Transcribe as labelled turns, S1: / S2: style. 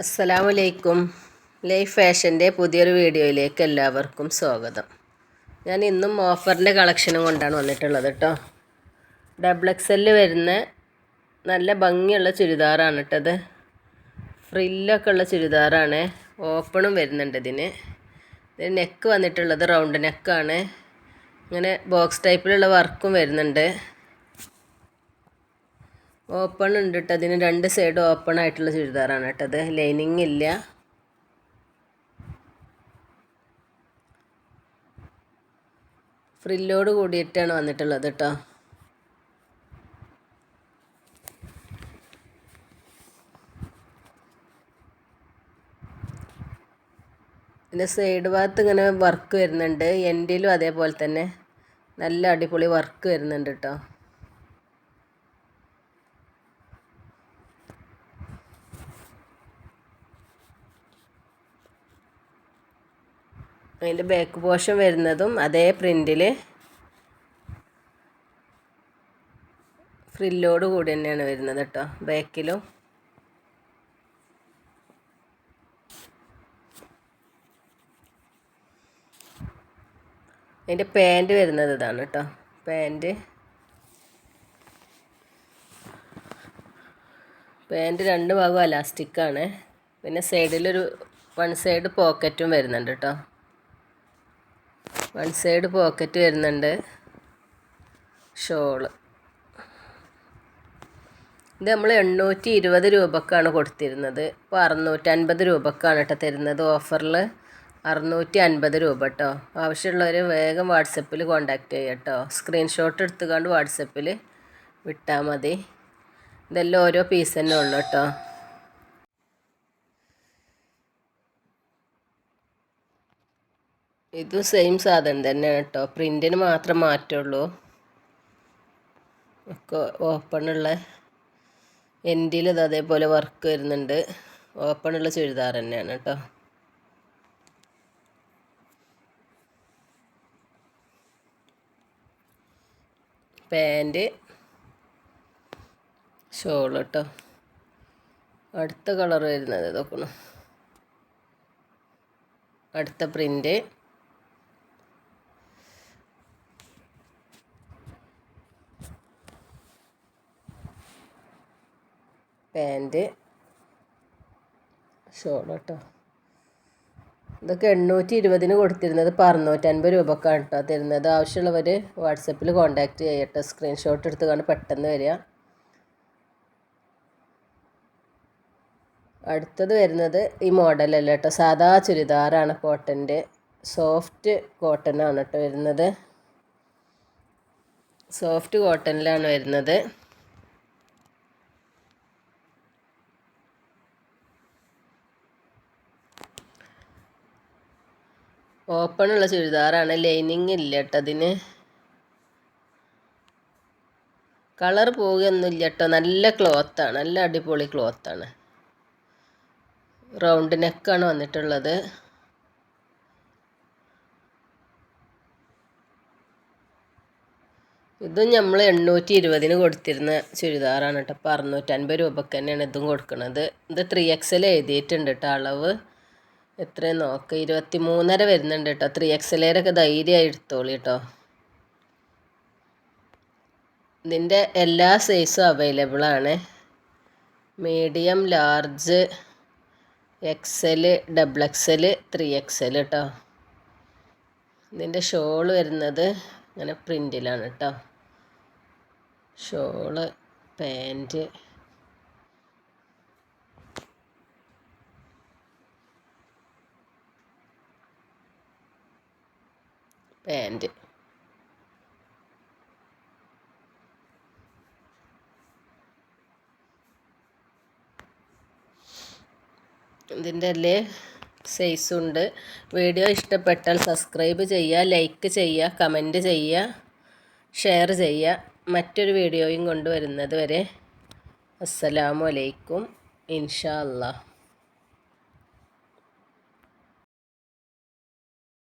S1: അസ്സലാമു അലൈക്കും ലൈഫ് ഫാഷന്റെ പുതിയൊരു വീഡിയോയിലേക്ക് എല്ലാവർക്കും സ്വാഗതം. ഞാൻ ഇന്നും ഓഫറിന്റെ കളക്ഷനും കൊണ്ടാണ് വന്നിട്ടുള്ളത് കേട്ടോ. ഡബിൾ എക്സലിൽ വരുന്ന നല്ല ഭംഗിയുള്ള ചുരിദാറാണ് കേട്ടത് ഫ്രില്ലൊക്കെ ഉള്ള ചുരിദാറാണ്. ഓപ്പണും വരുന്നുണ്ട് ഇതിന്. ഇതിന് നെക്ക് വന്നിട്ടുള്ളത് റൗണ്ട് നെക്കാണ്. ഇങ്ങനെ ബോക്സ് ടൈപ്പിലുള്ള വർക്കും വരുന്നുണ്ട്. ഓപ്പൺ ഉണ്ട് കേട്ടോ അതിന് രണ്ട് സൈഡ് ഓപ്പൺ ആയിട്ടുള്ള ചുരിദാറാണ് കേട്ടത് ലൈനിങ് ഇല്ല. ഫ്രില്ലോട് കൂടിയിട്ടാണ് വന്നിട്ടുള്ളത് കേട്ടോ. പിന്നെ സൈഡ് ഭാഗത്ത് ഇങ്ങനെ വർക്ക് വരുന്നുണ്ട്. എൻഡിലും അതേപോലെ തന്നെ. നല്ല അടിപൊളി വർക്ക് വരുന്നുണ്ട് കേട്ടോ. അതിന്റെ ബാക്ക് പോർഷൻ വരുന്നതും അതേ പ്രിന്റിൽ ഫ്രില്ലോട് കൂടി തന്നെയാണ് വരുന്നത് കേട്ടോ ബാക്കിലും അതിന്റെ പാന്റ് വരുന്നത് ഇതാണ് കേട്ടോ പാന്റ് പാന്റ് രണ്ട് ഭാഗം അലാസ്റ്റിക്കാണ് പിന്നെ സൈഡിലൊരു വൺ സൈഡ് പോക്കറ്റും വരുന്നുണ്ട് കേട്ടോ വൺ സൈഡ് പോക്കറ്റ് വരുന്നുണ്ട്. ഷോൾ. ഇത് നമ്മൾ എണ്ണൂറ്റി ഇരുപത് രൂപക്കാണ് കൊടുത്തിരുന്നത്. ഇപ്പോൾ അറുന്നൂറ്റി അൻപത് രൂപക്കാണ് കേട്ടോ തരുന്നത് ഓഫറിൽ അറുന്നൂറ്റി അൻപത് രൂപ കേട്ടോ. ആവശ്യമുള്ളവർ വേഗം വാട്സപ്പിൽ കോണ്ടാക്ട് ചെയ്യുക കേട്ടോ. സ്ക്രീൻഷോട്ട് എടുത്തുകൊണ്ട് വാട്സപ്പിൽ വിട്ടാൽ മതി. ഇതെല്ലാം ഓരോ പീസ് തന്നെ ഉള്ളു കേട്ടോ. ഇതും സെയിം സാധനം തന്നെയാണ് കേട്ടോ. പ്രിന്റിന് മാത്രം മാറ്റമുള്ളൂ ഒക്കെ ഓപ്പണുള്ള എൻഡിൽ ഇത് അതേപോലെ വർക്ക് വരുന്നുണ്ട്. ഓപ്പണുള്ള ചുരിദാർ തന്നെയാണ് കേട്ടോ. പാന്റ് ഷോൾ കേട്ടോ. അടുത്ത കളർ വരുന്നത് നോക്കണം അടുത്ത പ്രിന്റ് പാന്റ് ഷോൾ കേട്ടോ. ഇതൊക്കെ എണ്ണൂറ്റി ഇരുപതിന് കൊടുത്തിരുന്നത് ഇപ്പോൾ അറുന്നൂറ്റൻപത് രൂപക്കാണ് കേട്ടോ. തരുന്നത്. ആവശ്യമുള്ളവർ വാട്സപ്പിൽ കോൺടാക്റ്റ് ചെയ്യട്ടെ. സ്ക്രീൻഷോട്ട് എടുത്ത് കാണാൻ പെട്ടെന്ന് വരിക. അടുത്തത് വരുന്നത് ഈ മോഡലല്ല കേട്ടോ. സാധാ ചുരിദാറാണ് കോട്ടന്റെ. സോഫ്റ്റ് കോട്ടനാണ് കേട്ടോ വരുന്നത്. സോഫ്റ്റ് കോട്ടനിലാണ് വരുന്നത്. ഓപ്പണുള്ള ചുരിദാറാണ്. ലൈനിങ് ഇല്ല കേട്ടോ അതിന്. കളർ പോവുകയൊന്നുമില്ല കേട്ടോ നല്ല ക്ലോത്താണ്. നല്ല അടിപൊളി ക്ലോത്താണ്. റൗണ്ട് നെക്കാണ് വന്നിട്ടുള്ളത്. ഇതും നമ്മൾ എണ്ണൂറ്റി ഇരുപതിന് കൊടുത്തിരുന്ന ചുരിദാറാണ് കേട്ടോ. അപ്പോൾ അറുന്നൂറ്റൻപത് രൂപക്ക് തന്നെയാണ് ഇതും കൊടുക്കുന്നത് ഇത് ത്രീ എക്സൽ എഴുതിയിട്ടുണ്ട് കേട്ടോ അളവ്. എത്രയും? നോക്കുക ഇരുപത്തി മൂന്നര വരുന്നുണ്ട് കേട്ടോ ത്രീ എക്സലേരൊക്കെ ധൈര്യമായി എടുത്തോളി കേട്ടോ ഇതിന്റെ എല്ലാ സൈസും അവൈലബിൾ ആണ്. Medium large XL double XL three XL കേട്ടോ ഇതിന്റെ ഷോൾ വരുന്നത് ഇങ്ങനെ പ്രിന്റിലാണ് കേട്ടോ ഷോൾ പാന്റ് പാന്റ് ഇതിന്റെ അല്ലേ ഉണ്ട്. വീഡിയോ ഇഷ്ടപ്പെട്ടാൽ സബ്സ്ക്രൈബ് ചെയ്യുക ലൈക്ക് ചെയ്യുക കമന്റ് ചെയ്യുക ഷെയർ ചെയ്യുക. മറ്റൊരു വീഡിയോയും കൊണ്ടുവരുന്നത് വരെ അസ്സലാമു അലൈക്കും. ഇൻഷാ അല്ലാ